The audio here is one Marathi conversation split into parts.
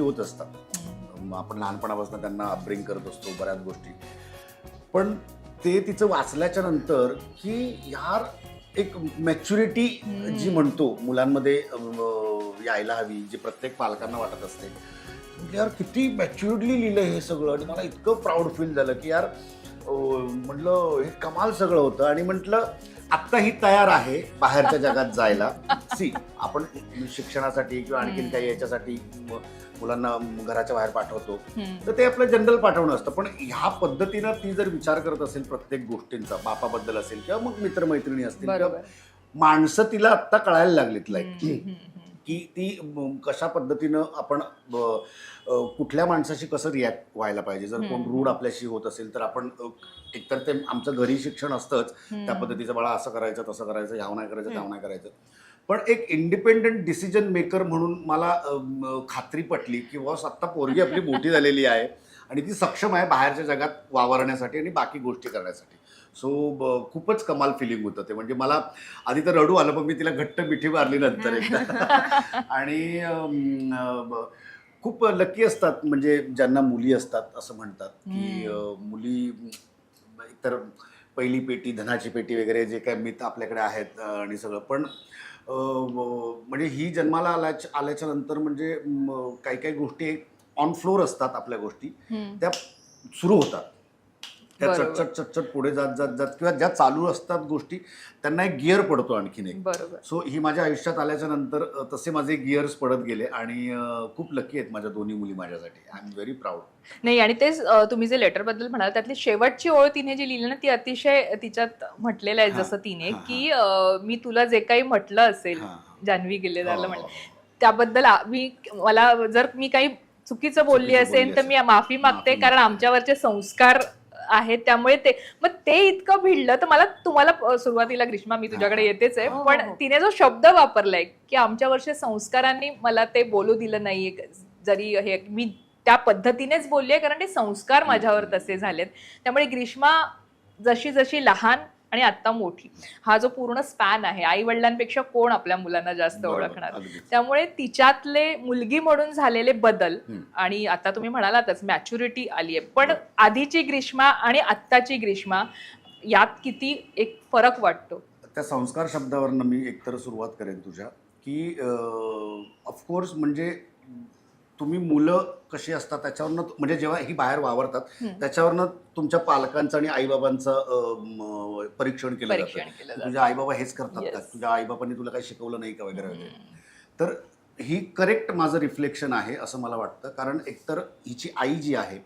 गोष्टी होत असतात. आपण लहानपणापासून त्यांना अपब्रिंग करत असतो बऱ्याच गोष्टी. पण ते तिचं वाचल्याच्या नंतर की यार एक मॅच्युरिटी. जी म्हणतो मुलांमध्ये यायला हवी जी प्रत्येक पालकांना वाटत असते. यार किती मॅच्युअरली लिहिलं हे सगळं आणि मला इतकं प्राऊड फील झालं की यार म्हटलं हे कमाल सगळं होतं. आणि म्हटलं आत्ता ही तयार आहे बाहेरच्या जगात जायला. सी आपण शिक्षणासाठी किंवा आणखीन काही याच्यासाठी मुलांना घराच्या बाहेर पाठवतो. तर ते आपलं जनरल पाठवणं असतं. पण ह्या पद्धतीनं ती जर विचार करत असेल प्रत्येक गोष्टींचा बापाबद्दल असेल किंवा मग मित्रमैत्रिणी असतील किंवा माणसं तिला आत्ता कळायला लागलीत लाईक. की ती कशा पद्धतीनं आपण कुठल्या माणसाशी कसं रिॲक्ट व्हायला पाहिजे जर कोण. रूढ आपल्याशी होत असेल तर आपण एकतर ते आमचं घरी शिक्षण असतंच त्या. पद्धतीचं बाळा असं करायचं तसं करायचं ह्याव नाही करायचं त्याव नाही करायचं पण एक इंडिपेंडंट डिसिजन मेकर म्हणून मला खात्री पटली की बॉस आत्ता पोरगी आपली मोठी झालेली आहे आणि ती सक्षम आहे बाहेरच्या जगात वावरण्यासाठी आणि बाकी गोष्टी करण्यासाठी. सो खूपच कमाल फिलिंग होतं ते. म्हणजे मला आधी तर रडू आलं पण मी तिला घट्ट मिठी मारली नंतर एकदा. आणि खूप लकी असतात म्हणजे ज्यांना मुली असतात असं म्हणतात की मुली एकतर पहिली पेटी धनाची पेटी वगैरे जे काय मिथ आपल्याकडे आहेत आणि सगळं. पण म्हणजे ही जन्माला आल्याच्या आल्याच्यानंतर म्हणजे काही काही गोष्टी ऑन फ्लोर असतात आपल्या गोष्टी. त्या सुरू होतात. त्या. चटचट चटचट पुढे जात जात जात किंवा ज्या चालू असतात गोष्टी त्यांना एक गिअर पडतो आणखीन एक. बरोबर. सो ही माझ्या आयुष्यात आल्याच्यानंतर तसे माझे गिअर्स पडत गेले आणि खूप लकी आहेत माझ्या दोन्ही मुली माझ्यासाठी. आय एम व्हेरी प्राऊड नाही आणि तेच तुम्ही जे लेटरबद्दल म्हणाल त्यातली शेवटची ओळ तिने जी लिहिली ना ती अतिशय तिच्यात म्हटलेलं आहे हा, जसं तिने हा, हा. की मी तुला जे काही म्हटलं असेल जान्हवी गिल्लेदारला म्हटलं. त्याबद्दल आ- मी मला जर मी काही चुकीचं बोलली असेल तर मी माफी मागते कारण. आमच्यावरचे संस्कार आहेत त्यामुळे ते मग ते इतकं भिडलं तर मला तुम्हाला सुरुवातीला ग्रीष्मा मी तुझ्याकडे हा. येतेच आहे हो, पण हो, हो. तिने जो शब्द वापरलाय की आमच्यावरच्या संस्कारांनी मला ते बोलू दिलं नाहीये जरी हे मी त्या पद्धतीनेच बोलली आहे कारण ते संस्कार माझ्यावर तसे झालेत त्यामुळे ग्रीष्मा जशी जशी लहान आणि आता मोठी. हा जो पूर्ण स्पॅन आहे आई वडिलांपेक्षा कोण आपल्या मुलांना जास्त ओळखणार? त्यामुळे तिच्यातले मुलगी म्हणून झालेले बदल. आणि आता तुम्ही म्हणालातच मॅच्युरिटी आली आहे. पण. आधीची ग्रीष्मा आणि आत्ताची ग्रीष्मा यात किती एक फरक वाटतो? त्या संस्कार शब्दावरनं मी एकतर सुरुवात करेन तुझ्या की ऑफकोर्स म्हणजे तुम्ही मुलं कशी असतात त्याच्यावरनं म्हणजे जेव्हा ही बाहेर वावरतात. त्याच्यावरनं तुमच्या पालकांचं आणि आईबाबांचं परीक्षण केलं जातं परीक्षण केलं जातं. तुझे आईबाबा हेच करतात का. तुझ्या आईबाबांनी तुला काही शिकवलं नाही का वगैरे वगैरे. तर ही करेक्ट माझं रिफ्लेक्शन आहे असं मला वाटतं कारण एकतर हिची आई जी आहे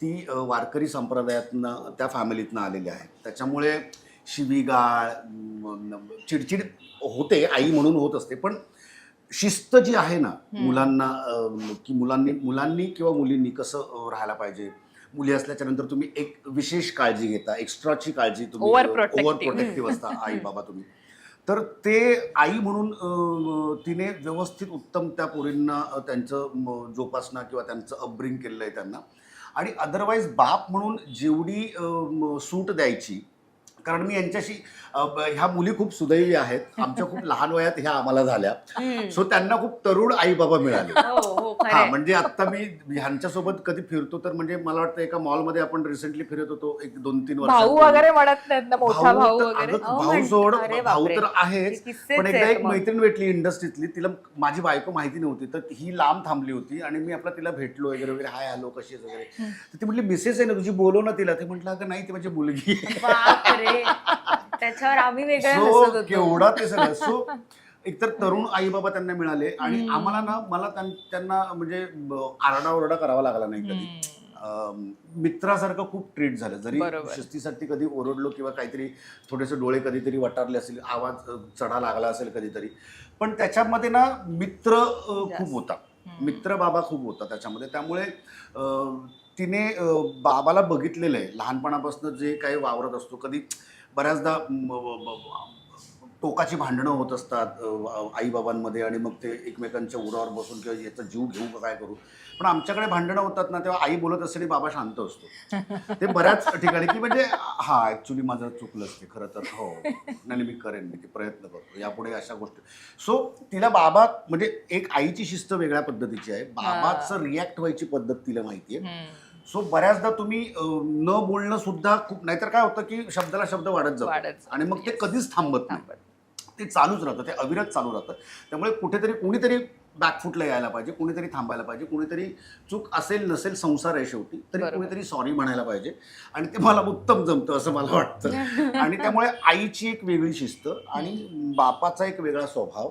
ती वारकरी संप्रदायातनं त्या फॅमिलीतनं आलेली आहे त्याच्यामुळे शिवीगाळ चिडचिड होते आई म्हणून होत असते पण शिस्त जी आहे ना. मुलांना की मुलांनी मुलांनी किंवा मुलींनी कसं राहायला पाहिजे मुली असल्याच्या नंतर तुम्ही एक विशेष काळजी घेता एक्स्ट्राची काळजी तुम्ही. ओव्हर प्रोटेक्टिव्ह असता आई बाबा तुम्ही तर ते आई म्हणून तिने व्यवस्थित उत्तम त्या पोरींना त्यांचं जोपासना किंवा त्यांचं अपब्रिंग केलेलं आहे त्यांना आणि अदरवाईज बाप म्हणून जेवढी सूट द्यायची कारण मी यांच्याशी ह्या मुली खूप सुदैवी आहेत. आमच्या खूप लहान वयात ह्या आम्हाला झाल्या. सो त्यांना खूप तरुण आई बाबा मिळाले. हो हो हा. म्हणजे आता मी ह्यांच्यासोबत कधी फिरतो तर म्हणजे मला वाटतं एका मॉलमध्ये आपण रिसेंटली फिरत होतो एक दोन तीन मोठा भाऊ सोड भाऊ. तर आहेच हे किस्सेच पण एकदा एक. मैत्रीण भेटली इंडस्ट्रीतली. तिला माझी बायको माहिती नव्हती तर ही लांब थांबली होती आणि मी आपला तिला भेटलो वगैरे वगैरे. हाय हॅलो कशी वगैरे. तर ती म्हटली मिसेस आहे ना तुझी बोलव ना तिला. ते म्हटलं अगं नाही ती माझी मुलगी आहे." बापरे त्याच्यावर आम्ही सो होतो केवढा ते सगळं सो एकतर तरुण आई बाबा त्यांना मिळाले आणि हम्म. आम्हाला ना मला त्यां- त्यांना म्हणजे आरडाओरडा करावा लागला नाही कधी हम्म. अं, मित्रासारखं खूप ट्रीट झालं जरी बरोबर. शिस्तीसाठी कधी ओरडलो किंवा काहीतरी थोडेसे डोळे कधीतरी वटारले असेल आवाज अं, चढा लागला असेल कधीतरी पण त्याच्यामध्ये ना मित्र अं, जास्त. खूप होता हम्म. मित्र बाबा खूप होता त्याच्यामध्ये त्यामुळे अं, तिने बाबाला बघितलेलं आहे. लहानपणापासून जे काही वावरत असतो कधी बऱ्याचदा टोकाची भांडणं होत असतात आई बाबांमध्ये आणि मग ते एकमेकांच्या उरावर बसून किंवा याचा जीव घेऊ का काय करू. पण आमच्याकडे भांडणं होतात ना तेव्हा आई बोलत असते आणि बाबा शांत असतो. ते बऱ्याच ठिकाणी की म्हणजे हा ऍक्च्युली माझं चुकलंच ते खरं तर हो. नाही मी करेन मी ते प्रयत्न करतो. यापुढे अशा गोष्टी. सो तिला बाबा म्हणजे एक आईची शिस्त वेगळ्या पद्धतीची आहे. बाबाचं रिॲक्ट व्हायची पद्धत तिला माहिती आहे. सो बऱ्याचदा तुम्ही अं, न बोलणं सुद्धा खूप नाहीतर काय होतं की शब्दाला शब्द वाढत जातो. आणि मग ते कधीच थांबत नाही. थांबत. ते चालूच राहतं ते अविरत चालू राहतं. त्यामुळे कुठेतरी कुणीतरी बॅकफुटला यायला पाहिजे कुणीतरी थांबायला पाहिजे कुणीतरी चूक असेल नसेल संसार आहे शेवटी तरी बरोबर. कुणीतरी सॉरी म्हणायला पाहिजे. आणि ते मला उत्तम जमतं असं मला वाटतं. आणि त्यामुळे आईची एक वेगळी शिस्त आणि बापाचा एक वेगळा स्वभाव.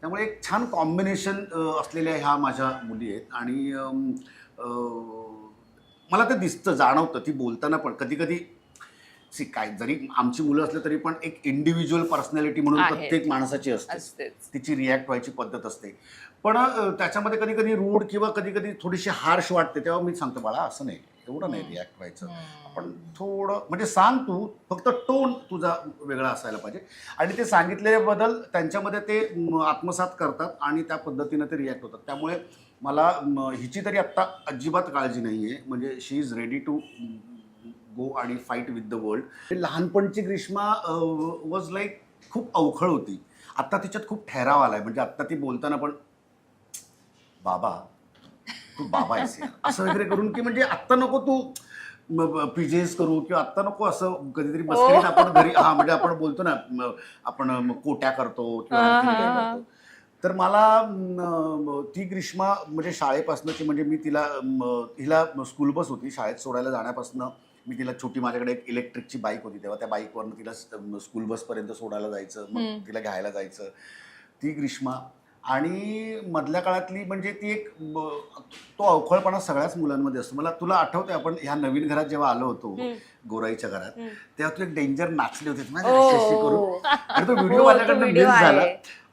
त्यामुळे एक छान कॉम्बिनेशन असलेल्या ह्या माझ्या मुली आहेत. आणि अम, अं, मला ते दिसतं जाणवतं ती बोलताना पण. कधी कधी सी काय जरी आमची मुलं असले तरी पण एक इंडिव्हिज्युअल पर्सनॅलिटी म्हणून आहे. प्रत्येक माणसाची असते. असतेच. तिची रिॲक्ट व्हायची पद्धत असते. पण अ, त्याच्यामध्ये कधी कधी रूढ किंवा कधी कधी थोडीशी हार्श वाटते तेव्हा मी सांगतो बाळा असं नाही. एवढं नाही रिॲक्ट व्हायचं. आपण थोडं म्हणजे सांग तू फक्त टोन तुझा वेगळा असायला पाहिजे. आणि ते सांगितलेले बदल त्यांच्यामध्ये ते म, आत्मसात करतात आणि त्या पद्धतीनं ते रिॲक्ट होतात. त्यामुळे मला हिची तरी आत्ता अजिबात काळजी नाही आहे म्हणजे she is ready to go आणि फाईट विथ द वर्ल्ड लहानपणची ग्रीष्मा वॉज लाईक खूप अवखळ होती. आत्ता तिच्यात खूप ठहराव आलाय. म्हणजे आत्ता ती बोलताना पण बाबा तू बाबा आहेस. असं वगैरे करून की म्हणजे आत्ता नको तू पिजेस करू किंवा आत्ता नको असं कधीतरी मस्करीत आपण घरी हा म्हणजे आपण बोलतो ना आपण कोट्या करतो किंवा तर मला ती ग्रीष्मा म्हणजे शाळेपासूनची म्हणजे मी तिला हिला स्कूल बस होती शाळेत सोडायला जाण्यापासून मी तिला छोटी माझ्याकडे एक इलेक्ट्रिकची बाईक होती तेव्हा त्या बाईकवरनं तिला स्कूल बसपर्यंत सोडायला जायचं मग. तिला घ्यायला जायचं ती ग्रीष्मा आणि मधल्या काळातली म्हणजे ती एक तो अवखळपणा सगळ्याच मुलांमध्ये असतो मला तुला आठवतंय आपण ह्या नवीन घरात जेव्हा आलो होतो. गोराईच्या घरात. तेव्हा तू एक डेंजर नाचले होते करून आणि तो व्हिडिओ माझ्याकडनं मिस झाला.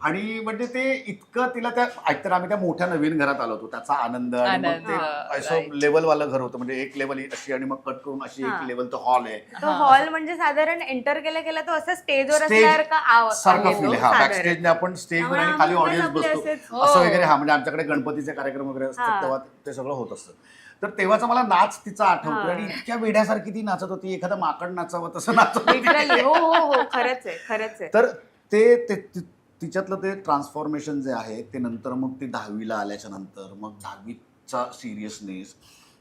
आणि म्हणजे ते इतकं तिला त्या एकतर आम्ही त्या मोठ्या नवीन घरात आलो होतो त्याचा आनंद आणि मग आनंद, ते असं right. लेवलवालं घर होतं म्हणजे एक लेवल अशी आणि मग कट करून अशी हा. एक लेवल तो हॉल आहे तो. हॉल म्हणजे साधारण एंटर केला गेला तो असं स्टेजवर Stage असल्यासारखा आव- सारखं फील हा साधारण. बॅकस्टेजने आपण स्टेजवर त्यामुळे आणि खाली ऑडियन्स आपले बसतो असेच- हो. असं वगैरे हा म्हणजे आमच्याकडे गणपतीचे कार्यक्रम वगैरे असतात हा. तेव्हा ते सगळं होत असतं तर तेव्हाचा मला नाच तिचा आठवतो हा. आणि इतक्या वेड्यासारखी ती नाचत होती एखादं माकड नाचावं तसं नाचत होती. हो हो हो खरंच आहे खरंच आहे तर ते ते ति- तिच्यातलं ते ट्रान्सफॉर्मेशन जे आहे ते नंतर मग ती दहावीला आल्याच्यानंतर मग दहावीचा सिरियसनेस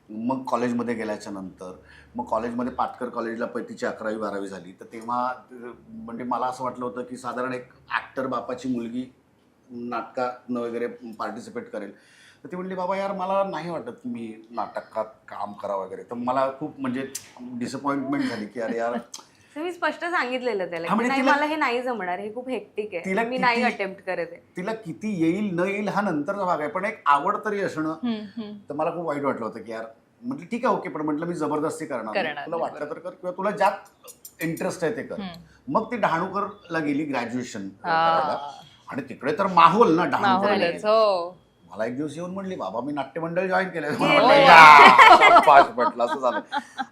मग कॉलेजमध्ये गेल्याच्यानंतर मग कॉलेजमध्ये पाटकर कॉलेजला पण तिची अकरावी बारावी झाली. तर तेव्हा म्हणजे मला असं वाटलं होतं की साधारण एक ॲक्टर बापाची मुलगी नाटकातनं वगैरे पार्टिसिपेट करेल. तर ती म्हणली बाबा यार मला नाही वाटत की मी नाटकात काम करा वगैरे. तर मला खूप म्हणजे डिसअपॉइंटमेंट झाली की अरे यार मी स्पष्ट सांगितलेलं त्याला हा, की म्हणजे नाही तिला- मला हे नाही जमणार हे खूप हेक्टिक तिला आहे मी नाही किती- अटेम्प्ट करत आहे तिला किती येईल न येईल हा नंतरचा भाग आहे पण एक आवड तरी असणं हम्म, हम्म. तर मला खूप वाईट वाटलं होतं की यार म्हटलं ठीक आहे ओके पण म्हटलं मी जबरदस्ती करणार नाही. करणार तुला नाही, वाटलं तर कर किंवा तुला ज्यात इंटरेस्ट आहे ते कर हम्म. मग ती डहाणूकरला गेली ग्रॅज्युएशन हा. आणि तिकडे तर माहोल ना माहोलच. हो मला एक दिवस येऊन म्हणली बाबा मी नाट्यमंडळ जॉईन केलं. म्हटलं असं झालं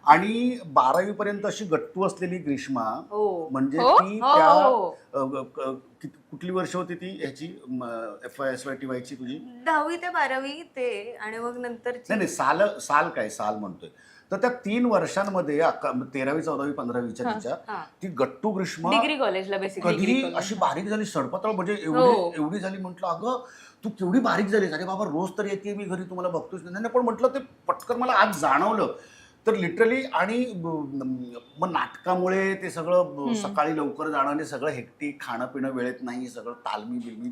आणि बारावी पर्यंत अशी गट्टू असलेली ग्रीष्मा हो म्हणजे हो? ती हो त्या हो अ, ग- क- कित- कुठली वर्ष होती ती ह्याची F I S Y T वायची तुझी दहावी ते बारावी ते आणि मग नंतर नाही नाही साल साल काय साल म्हणतोय तर त्या तीन वर्षांमध्ये तेरावी चौदावी पंधरावीच्या हा. तिच्या हा. ती गट्टू ग्रीष्मा डिग्री कॉलेजला बेसिकली अशी बारीक झाली सडपतळ म्हणजे हो. एवढी एवढी झाली म्हटलं अगं तू केवढी बारीक झालीस. अरे बाबा रोज तर येते मी घरी तुम्हाला बघतोच नाही पण म्हटलं ते पटकन मला आज जाणवलं. तर लिटरली आणि मग नाटकामुळे ते सगळं. सकाळी लवकर जाणं आणि सगळं हेक्टिक खाणं पिणं वेळेत नाही सगळं तालमी बिलमी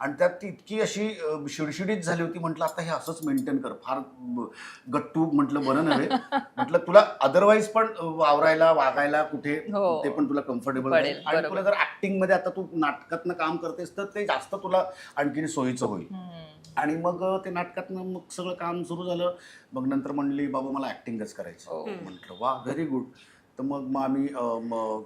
आणि त्यात ती इतकी अशी शिडशिडीत झाली होती म्हटलं आता हे असंच मेंटेन कर फार गट्टू म्हटलं बरं नव्हे म्हटलं तुला अदरवाईज पण वावरायला वागायला कुठे हो. ते पण तुला कम्फर्टेबल आणि. तुला जर ऍक्टिंगमध्ये आता तू नाटकातनं काम करतेस तर ते जास्त तुला आणखीन सोयीचं होईल. आणि मग ते नाटकातनं मग सगळं काम सुरू झालं मग नंतर म्हणली बाबा मला ऍक्टिंगच करायचं हो. म्हटलं वा व्हेरी गुड तर मग मग आम्ही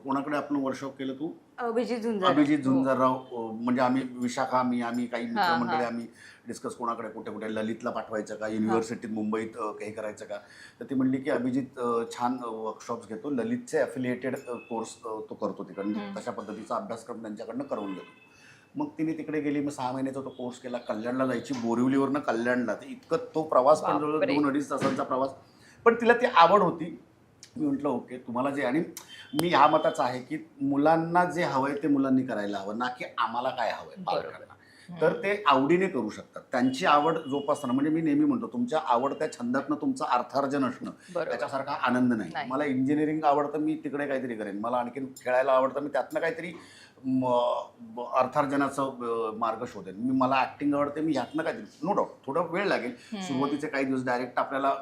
कोणाकडे आपण वर्कशॉप केलं तू? अभिजित झुंजार अभिजित झुंजरराव अं, म्हणजे आम्ही विशाखा मी आम्ही काही हा, मित्रमंडळी हा. आम्ही डिस्कस कोणाकडे कुठे कुठे ललितला पाठवायचं का युनिव्हर्सिटीत मुंबईत अं, हे करायचं का? तर ती म्हणली की अभिजित छान वर्कशॉप्स घेतो. ललितचे अफिलिएटेड कोर्स तो करतो तिकडनं. तशा पद्धतीचा अभ्यासक्रम त्यांच्याकडनं करून घेतो मग तिने तिकडे गेली मग सहा महिन्याचा तो कोर्स केला कल्याणला जायची बोरिवलीवरनं कल्याणला. तर इतकं तो प्रवास पण. दोन अडीच तासांचा प्रवास. पण तिला ती आवड होती. मी म्हटलं ओके तुम्हाला जे आणि मी ह्या मताचा आहे की मुलांना जे हवंय ते मुलांनी करायला हवं ना की आम्हाला काय हवंय. पालकांना तर ते आवडीने करू शकतात. त्यांची आवड जोपासणं म्हणजे मी नेहमी म्हणतो तुमच्या आवडत्या छंदातनं तुमचं अर्थार्जन असणं त्याच्यासारखा आनंद नाही. मला इंजिनिअरिंग आवडतं मी तिकडे काहीतरी करेन. मला आणखीन खेळायला आवडतं मी त्यातनं काहीतरी अर्थार्जनाचा मार्ग शोधेन. मी मला ऍक्टिंग आवडते मी ह्यातनं काहीतरी नो डाऊट थोडा वेळ लागेल. सुरुवातीचे काही दिवस डायरेक्ट आपल्याला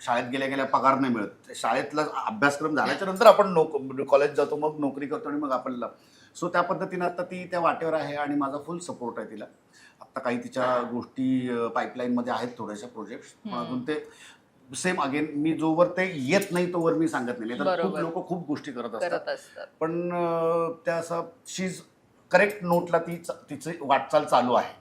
शाळेत गेल्या गेल्या पगार नाही मिळत. शाळेतला अभ्यासक्रम झाल्याच्यानंतर आपण नोक कॉलेज जातो मग नोकरी करतो आणि मग आपल्याला सो त्या पद्धतीने आता ती त्या वाटेवर आहे आणि माझा फुल सपोर्ट आहे तिला. आता काही तिच्या गोष्टी पाईपलाईनमध्ये आहेत थोड्याशा प्रोजेक्ट पण. अजून ते सेम अगेन मी जोवर ते येत नाही तोवर मी सांगत नाही. तर खूप बरोबर. लोक खूप गोष्टी करत असतात. करत असतात. पण अं, त्या असं शीज करेक्ट नोटला ती तिची वाटचाल चालू आहे.